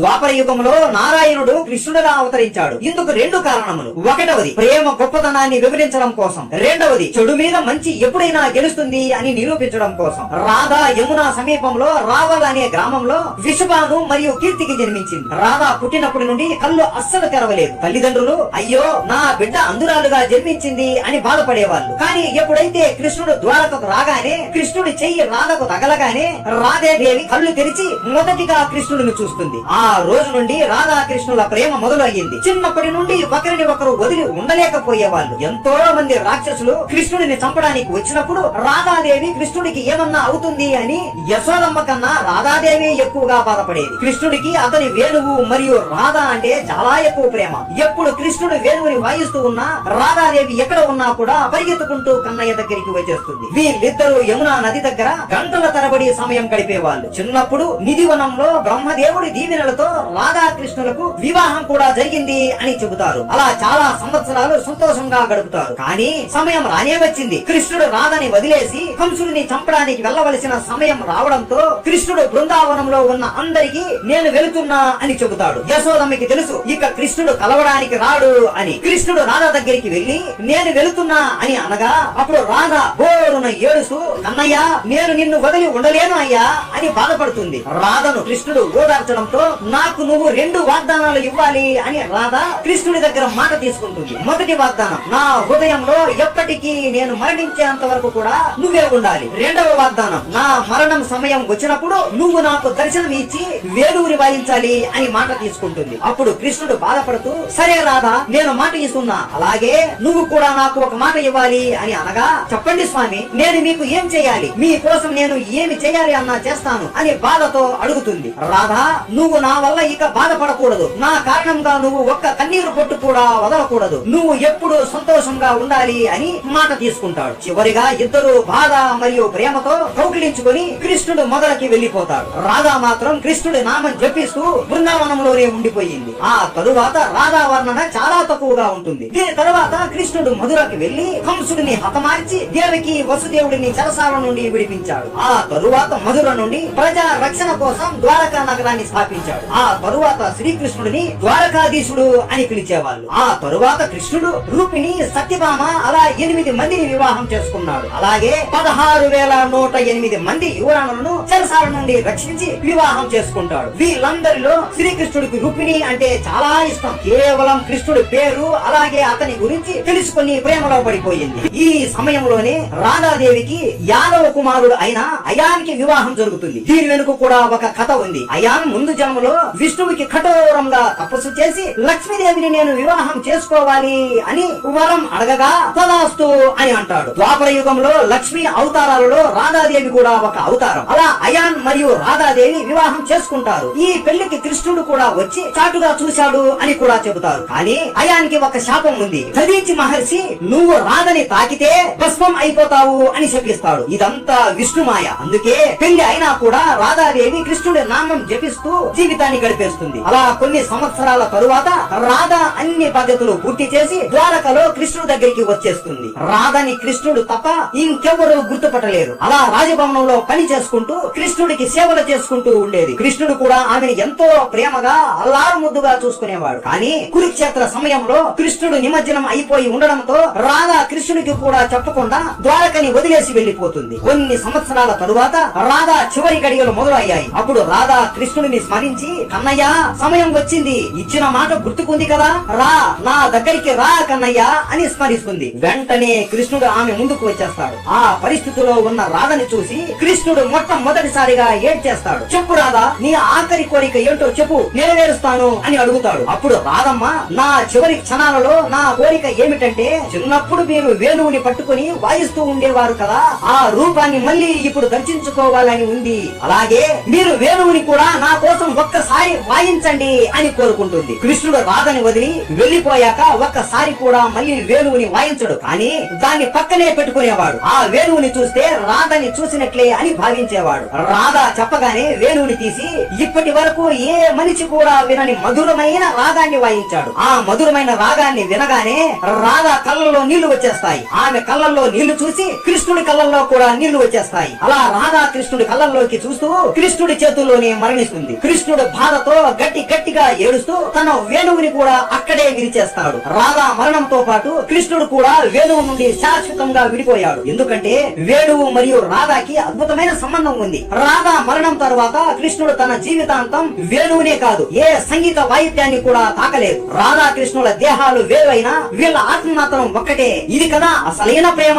ద్వాపర యుగంలో నారాయణుడు కృష్ణుడిలా అవతరించాడు. ఇందుకు రెండు కారణములు. ఒకటవది ప్రేమ గొప్పతనాన్ని వివరించడం కోసం. రెండవది చెడు మీద మంచి ఎప్పుడైనా గెలుస్తుంది అని నిరూపించడం కోసం. రాధా యమున సమీపంలో రావల్ అనే గ్రామంలో విషభాను మరియు కీర్తికి జన్మించింది. రాధా పుట్టినప్పటి నుండి కళ్ళు అస్సలు తెరవలేదు. తల్లిదండ్రులు అయ్యో నా బిడ్డ అందురాలుగా జన్మించింది అని బాధపడేవాళ్ళు. కానీ ఎప్పుడైతే కృష్ణుడు ద్వారకకు రాగానే కృష్ణుడి చెయ్యి రాధకు తగలగానే రాధేదేవి కళ్ళు తెరిచి మొదటిగా కృష్ణుడిని చూస్తుంది. ఆ ఆ రోజు నుండి రాధా కృష్ణుల ప్రేమ మొదలయ్యింది. చిన్నప్పటి నుండి ఒకరిని ఒకరు వదిలి ఉండలేకపోయేవాళ్ళు. ఎంతో మంది రాక్షసులు కృష్ణుడిని చంపడానికి వచ్చినప్పుడు రాధాదేవి కృష్ణుడికి ఏమన్నా అవుతుంది అని యశోదమ్మ కన్నా రాధాదేవి ఎక్కువగా బాధపడేది. కృష్ణుడికి అతని వేణువు మరియు రాధ అంటే చాలా ఎక్కువ ప్రేమ. ఎప్పుడు కృష్ణుడు వేణువుని వాయిస్తూ ఉన్నా రాధాదేవి ఎక్కడ ఉన్నా కూడా పరిగెత్తుకుంటూ కన్నయ్య దగ్గరికి వచ్చేస్తుంది. వీళ్ళిద్దరూ యమునా నది దగ్గర గంటల తరబడి సమయం గడిపేవాళ్ళు. చిన్నప్పుడు నిధివనంలో బ్రహ్మదేవుడి దీవెనలతో రాధాకృష్ణులకు వివాహం కూడా జరిగింది అని చెబుతారు. అలా చాలా సంవత్సరాలు సంతోషంగా గడుపుతారు. కానీ సమయం రానే వచ్చింది. కృష్ణుడు రాధని వదిలేసి కంసుడిని చంపడానికి వెళ్ళవలసిన సమయం రావడంతో కృష్ణుడు బృందావనంలో ఉన్న అందరికీ నేను వెళుతున్నా అని చెబుతాడు. యశోదమ్మకి తెలుసు ఇక కృష్ణుడు కలవడానికి రాడు అని. కృష్ణుడు రాధ దగ్గరికి వెళ్ళి నేను వెళుతున్నా అని అనగా అప్పుడు రాధ బోరున ఏడుస్తూ అన్నయ్య నేను నిన్ను వదిలి ఉండలేను అయ్యా అని బాధపడుతుంది. రాధను కృష్ణుడు ఓదార్చడంతో నాకు నువ్వు రెండు వాగ్దానాలు ఇవ్వాలి అని రాధ కృష్ణుడి దగ్గర మాట తీసుకుంటుంది. మొదటి వాగ్దానం నా హృదయంలో ఎప్పటికీ నేను మరణించేంత వరకు కూడా నువ్వే ఉండాలి. రెండవ వాగ్దానం నా సమయం వచ్చినప్పుడు నువ్వు నాకు దర్శనం ఇచ్చి వేలూరి వాయించాలి అని మాట తీసుకుంటుంది. అప్పుడు కృష్ణుడు బాధపడుతూ సరే రాధా నేను మాట ఇస్తున్నా. అలాగే నువ్వు కూడా నాకు ఒక మాట ఇవ్వాలి అని అనగా చెప్పండి స్వామి నేను మీకు ఏం చేయాలి? మీ కోసం నేను ఏమి చేయాలి అన్నా చేస్తాను అని బాధతో అడుగుతుంది. రాధా నువ్వు నా వల్ల ఇక బాధపడకూడదు. నా కారణంగా నువ్వు ఒక్క కన్నీరు పొట్టు కూడా వదలకూడదు. నువ్వు ఎప్పుడు సంతోషంగా ఉండాలి అని మాట తీసుకుంటాడు. చివరిగా ఇద్దరు బాధ మరియు ప్రేమతో కౌగిలించుకొని కృష్ణుడు మొదలకి వెళ్ళిపోతాడు. రాధా మాత్రం కృష్ణుడి నామం జపిస్తూ బృందావనంలోనే ఉండిపోయింది. ఆ తరువాత రాధా వర్ణన చాలా తక్కువగా ఉంటుంది. దీని తర్వాత కృష్ణుడు మధురకి వెళ్ళి కంసుడిని హతమార్చి దేవికి వసుదేవుడిని చెరసాల నుండి విడిపించాడు. ఆ తరువాత మధుర నుండి ప్రజా రక్షణ కోసం ద్వారకా నగరాన్ని స్థాపించాడు. ఆ తరువాత శ్రీకృష్ణుడిని ద్వారకాధీశుడు అని పిలిచేవాళ్ళు. ఆ తరువాత కృష్ణుడు రూపిణి సత్యభామ అలా ఎనిమిది మందిని వివాహం చేసుకున్నాడు. అలాగే పదహారు వేల నూట ఎనిమిది మంది యువరాణులను చెరసాల నుండి రక్షించి వివాహం చేసుకుంటాడు. వీళ్ళందరిలో శ్రీకృష్ణుడికి రుక్మిణి అంటే చాలా ఇష్టం. కేవలం కృష్ణుడి పేరు అలాగే అతని గురించి తెలుసుకుని ప్రేమలో పడిపోయింది. ఈ సమయంలోనే రాధాదేవికి యాదవ కుమారుడు అయిన అయానికి వివాహం జరుగుతుంది. దీని వెనుక కూడా ఒక కథ ఉంది. అయాన్ ముందు జన్మలో విష్ణువుకి కఠోరంగా తపస్సు చేసి లక్ష్మీదేవిని నేను వివాహం చేసుకోవాలి అని వరం అడగగా తదాస్తు అని అంటాడు. ద్వాపర యుగంలో లక్ష్మీ అవతారాలలో రాధాదేవి కూడా ఒక అవతారం. అలా అయాన్ మరియు రాధాదేవి వివాహం చేసుకుంటారు. ఈ పెళ్ళికి కృష్ణుడు కూడా వచ్చి చాటుగా చూశాడు అని కూడా చెబుతారు. కానీ అయాన్కి ఒక శాపం ఉంది. దదీచి మహర్షి నువ్వు రాధని తాకితే భస్మం అయిపోతావు అని శపిస్తాడు ఇదంతా విష్ణుమాయ. అందుకే పెళ్ళి అయినా కూడా రాధాదేవి కృష్ణుడి నామం జపిస్తూ జీవితాన్ని గడిపేస్తుంది. అలా కొన్ని సంవత్సరాల తరువాత రాధ అన్ని పద్ధతులు పూర్తి చేసి ద్వారకలో కృష్ణుడి దగ్గరికి వచ్చేస్తుంది. రాధని కృష్ణుడు తప్ప ఇంకెవరు గుర్తుపట్టలేరు. అలా రాజభవనంలో పని చేసుకుంటూ కృష్ణుడికి సేవలు చేసుకుంటూ ఉండేది. కృష్ణుడు కూడా ఆమెను ఎంతో ప్రేమగా అల్లారు ముద్దుగా చూసుకునేవాడు. కానీ కురుక్షేత్ర సమయంలో కృష్ణుడు నిమజ్జనం అయిపోయి ఉండడంతో రాధ కృష్ణుడికి కూడా చెప్పకుండా ద్వారకని వదిలేసి వెళ్ళిపోతుంది కొన్ని సంవత్సరాల తరువాత రాధా చివరి గడియలు మొదలయ్యాయి. అప్పుడు రాధా కృష్ణుడిని స్మరించి కన్నయ్య సమయం వచ్చింది. ఇచ్చిన మాట గుర్తుకుంది కదా? రా నా దగ్గరికి రా కన్నయ్య అని స్మరిస్తుంది. వెంటనే కృష్ణుడు ఆమె ముందుకు వచ్చేస్తాడు. ఆ పరిస్థితిలో ఉన్న రాధని చూసి కృష్ణుడు మొట్టమొదటిసారిగా ఏడ్చేస్తాడు. చెప్పు రాధా నీ ఆఖరి కోరిక ఏంటో చెప్పు నెరవేరుస్తాను అని అడుగుతాడు. అప్పుడు రాధమ్మ నా చివరి క్షణాలలో నా కోరిక ఏమిటంటే చిన్నప్పుడు మీరు వేణువుని పట్టుకుని వాయిస్తూ ఉండేవారు కదా ఆ రూపాన్ని మళ్ళీ ఇప్పుడు దర్శించుకోవాలని ఉంది. అలాగే మీరు వేణువుని కూడా నా కోసం ఒక్కసారి వాయించండి అని కోరుకుంటుంది. కృష్ణుడు రాధని వదిలి వెళ్ళిపోయాక ఒక్కసారి కూడా మళ్ళీ వేణువుని వాయించడు. కానీ దాన్ని పక్కనే పెట్టుకునేవాడు. ఆ వేణువుని చూస్తే రాధని చూసినట్లే అని భావించేవాడు రాధ చెప్పగానే వేణువుని తీసి ఇప్పటి వరకు ఏ మనిషి కూడా వినని మధురమైన రాగాన్ని వాయించాడు. ఆ మధురమైన రాగాన్ని వినగానే రాధ కళ్ళల్లో నీళ్ళు వచ్చేస్తాయి. ఆమె కళ్ళల్లో నీళ్ళు చూసి కృష్ణుడి కళ్ళల్లో కూడా నీళ్ళు వచ్చేస్తాయి. అలా రాధా కృష్ణుడి కళ్ళల్లోకి చూస్తూ కృష్ణుడి చేతుల్లోనే మరణిస్తుంది. కృష్ణుడు కృష్ణుడు బాధతో గట్టి గట్టిగా ఏడుస్తూ తన వేణువుని కూడా అక్కడే విరిచేస్తాడు. రాధా మరణంతో పాటు కృష్ణుడు కూడా వేణువు నుండి శాశ్వతంగా విడిపోయాడు. ఎందుకంటే వేణువు మరియు రాధాకి అద్భుతమైన సంబంధం ఉంది. రాధా మరణం తర్వాత కృష్ణుడు తన జీవితాంతం వేణువునే కాదు. ఏ సంగీత వాయిద్యాన్ని కూడా తాకలేదు. రాధా కృష్ణుల దేహాలు వేరైనా వీళ్ళ ఆత్మ మాత్రం ఒక్కటే. ఇది కదా అసలైన ప్రేమ.